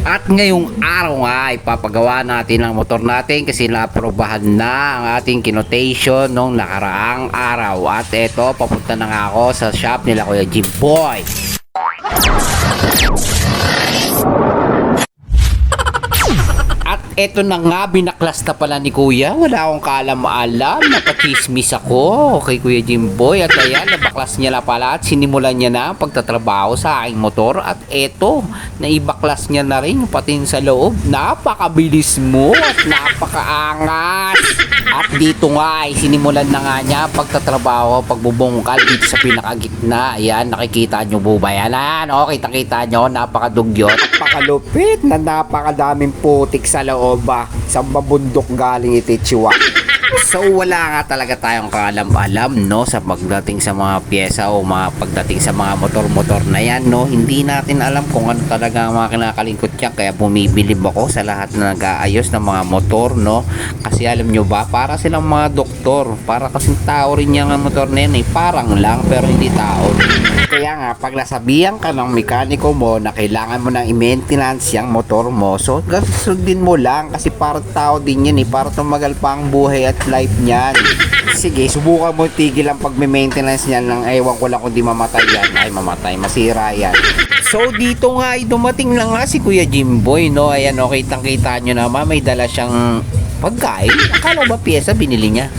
At ngayong araw nga ipapagawa natin ang motor natin kasi naaprobahan na ang ating kinotation nung nakaraang araw. At eto, papunta na nga ako sa shop nila Kuya Jim eto na nga, binaklas na pala ni Kuya. Wala akong kaalam-alam. Napachismis ako kay Kuya Jimboy. At ayan, nabaklas niya na pala at sinimulan niya na ang pagtatrabaho sa aking motor. At eto, naibaklas niya na rin patin sa loob. Napakabilis mo at napakaangas. At dito nga ay sinimulan na nga niya pagtatrabaho, pagbubungkal dito sa pinakagitna. Ayan, nakikita nyo po ba yan? Ano, kita-kita nyo, napakadugyot. Napakalupit na napakadaming putik sa loob ah. Sa babundok galing itichiwa. So wala nga talaga tayong kaalam-alam no sa pagdating sa mga pyesa o mga pagdating sa mga motor-motor na yan no. Hindi natin alam kung ano talaga ang mga kinakalingkot niya kaya bumibilib ako sa lahat na nag-aayos ng mga motor no. Kasi alam nyo ba para silang mga doktor. Para kasing tao rin yung motor na yan eh. Parang lang pero hindi tao. Kaya nga pag nasabihan ka ng mekaniko mo na kailangan mo ng i-maintenance yung motor mo so sundin mo lang kasi para tao din yan eh. Para tumagal pa ang buhay at life niyan. Sige, subukan mo tigil ang pagme-maintenance niyan ng ewan ko lang kung di mamatay yan. Ay, mamatay. Masira yan. So, dito nga ay dumating lang nga si Kuya Jimboy, no? Ayan, okay, kitang-kita nyo naman. May dala siyang pagkain. Akala ba pyesa binili niya?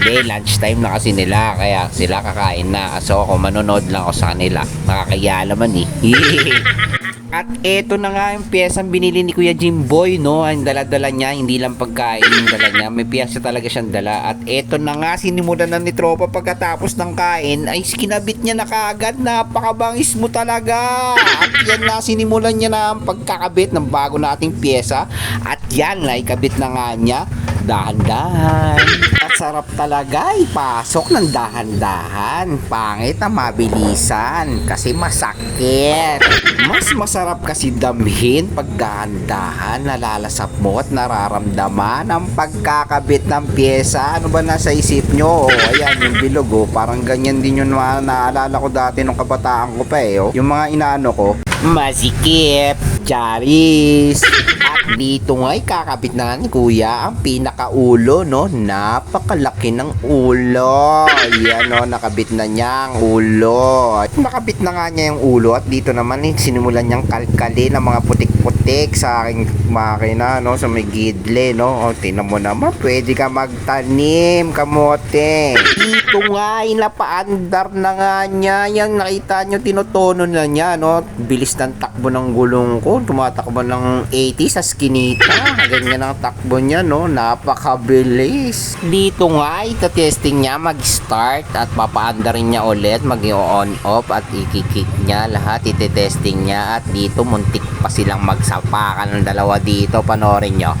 Hindi, lunchtime na kasi nila. Kaya sila kakain na. So, ako manonood lang ako sa kanila. Nakakaya naman eh. At eto na nga yung piyesang binili ni Kuya Jimboy, no? Ang dala-dala niya, hindi lang pagkain yung dala niya. May piyesa talaga siyang dala. At eto na nga, sinimulan na ni Tropa pagkatapos ng kain, ay kinabit niya na kaagad. Napakabangis mo talaga. At yan na, sinimulan niya na ang pagkakabit ng bago nating piyesa. At yan, naikabit na nga niya. Dahan-dahan. At sarap talaga ipasok ng dahan-dahan. Pangit na mabilisan kasi masakit. Mas masarap kasi damhin pag dahan-dahan nalalasap mo at nararamdaman ang pagkakabit ng pyesa. Ano ba nasa isip nyo? O, ayan, yung bilog, oh. Parang ganyan din yung na naalala ko dati nung kabataan ko pa, eh. Oh. Yung mga inaano ko, masikip, charis, at dito nga ay kakabit na ni kuya ang pinakaulo no? Napakalaki ng ulo. Yan no? Nakabit na niya ang ulo. Nakabit na nga niya yung ulo. At dito naman eh, sinimulan niyang kalkali ng mga putik-putik sa aking makina no? Sa may gidle no? O tinan mo naman pwede ka magtanim kamote. Dito nga ay napaandar na nga niya. Yan nakita niyo tinutono na niya no? Bilis ng takbo ng gulong ko. Tumatakbo ng 80 sa skinita. Ganyan ang takbo niya no? Napakabilis. Dito nga ay testing niya mag start at papaanda rin niya ulit. Mag on off at ikikik niya lahat. Ite-testing niya at dito muntik pa silang magsapakan ng dalawa dito. Panoorin nyo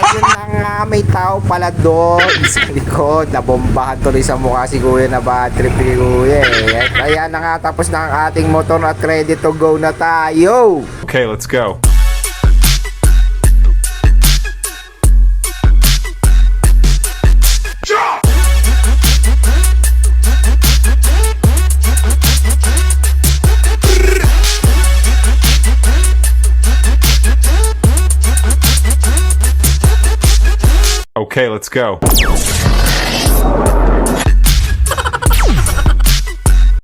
Ayun na nga, may tao pala doon sa likod. Nabombahan tuloy sa mukha si Kuya na bad trip ni Kuya. eh. At Kaya na nga tapos na ang ating motor at ready to go na tayo. Okay, let's go. Okay, let's go.